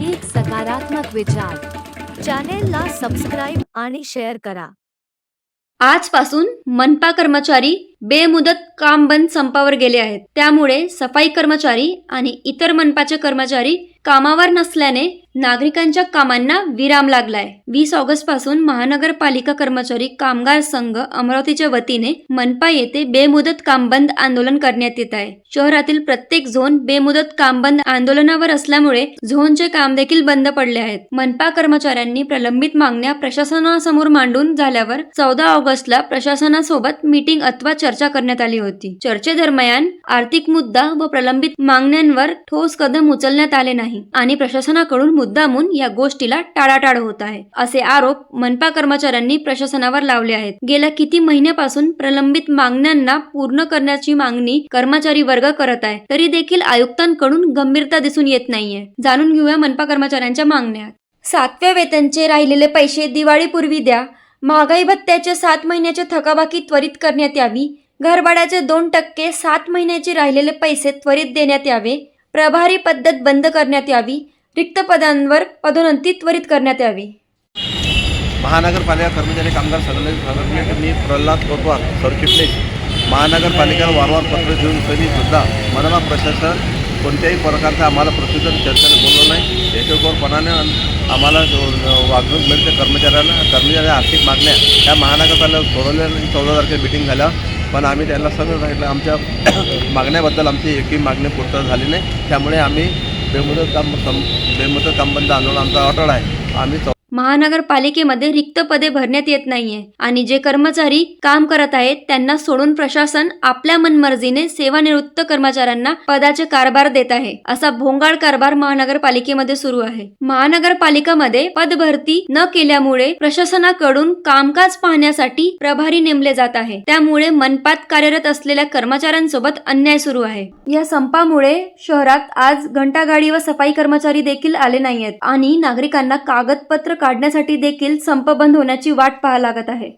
एक सकारात्मक विचार. चॅनेलला सबस्क्राईब आणि शेअर करा. आजपासून मनपा कर्मचारी बेमुदत काम बंद संपावर गेले आहेत. त्यामुळे सफाई कर्मचारी आणि इतर मनपाचे कर्मचारी कामावर नसल्याने नागरिकांच्या कामांना विराम लागलाय. वीस ऑगस्टपासून महानगरपालिका कर्मचारी कामगार संघ अमरावतीच्या वतीने मनपा येथे बेमुदत काम बंद आंदोलन करण्यात येत आहे. शहरातील प्रत्येक झोन बेमुदत काम बंद आंदोलनावर असल्यामुळे झोनचे काम देखील बंद पडले आहेत. मनपा कर्मचाऱ्यांनी प्रलंबित मागण्या प्रशासनासमोर मांडून झाल्यावर चौदा ऑगस्टला प्रशासनासोबत मीटिंग अथवा चर्चा करण्यात आली होती. चर्चेदरम्यान आर्थिक मुद्दा व प्रलंबित मागण्यांवर ठोस कदम उचलण्यात आले नाही आणि प्रशासनाकडून मुद्दामून या गोष्टीला टाळाटाळ होत आहे असे आरोप मनपा कर्मचाऱ्यांनी प्रशासनावर लावले आहेत. गेल्या किती महिन्यापासून प्रलंबित मागण्यांना पूर्ण करण्याची मागणी कर्मचारी वर्ग करत आहे तरी देखील आयुक्तांकडून गंभीरता दिसून येत नाहीये. जाणून घेऊया मनपा कर्मचाऱ्यांच्या मागण्या. सातव्या वेतनचे राहिलेले पैसे दिवाळीपूर्वी द्या महागाई भत्त्याच्या सात महिन्याच्या थकाबाकी त्वरित करण्यात यावी घरभाड्याचे दोन टक्के सात महिन्याचे राहिलेले पैसे त्वरित देण्यात यावे प्रभारी पद्धत बंद करण्यात यावी रिक्त पदांवर पदोन्नती त्वरित करण्यात यावी. महानगरपालिका कर्मचारी कामगार संघटनेचे मी प्रल्हाद कोतवाल सरचिटणीस. महानगरपालिकेला वारंवार पत्र देऊन तरी सुद्धा मनपा प्रशासन कोणत्याही प्रकारचं आम्हाला प्रत्युत्तर चर्चेने बोललं नाही. यशोकोरपणाने आम्हाला जो- वागणूक मिळते कर्मचाऱ्यांना कर्मचाऱ्या आर्थिक मागण्या त्या महानगरपालिका सोडवल्या चौदा तारखेला मिटिंग झाल्या पण आम्ही त्यांना सगळं सांगितलं आमच्या मागण्याबद्दल आमची एकही मागणी पूर्तता झाली नाही. त्यामुळे आम्ही बेमुदत काम सं- बेमुदत काम बंद आंदोलन आमचा अटळ आहे. आम्ही महानगरपालिकेमध्ये रिक्त पदे भरण्यात येत नाहीये आणि जे कर्मचारी काम करत आहेत त्यांना सोडून प्रशासन आपल्या मनमर्जीने सेवानिवृत्त कर्मचाऱ्यांना पदाचे कारभार देत आहे. असा भोंगाळ कारभार महानगरपालिकेमध्ये सुरू आहे. महानगरपालिकामध्ये पदभरती न केल्यामुळे प्रशासनाकडून कामकाज पाहण्यासाठी प्रभारी नेमले जात आहे. त्यामुळे मनपात कार्यरत असलेल्या कर्मचाऱ्यांसोबत अन्याय सुरू आहे. या संपामुळे शहरात आज घंटागाडी व सफाई कर्मचारी देखील आले नाहीयेत आणि नागरिकांना कागदपत्र काढण्यासाठी देखील संप बंद होण्याची वाट पाहावी लागत आहे.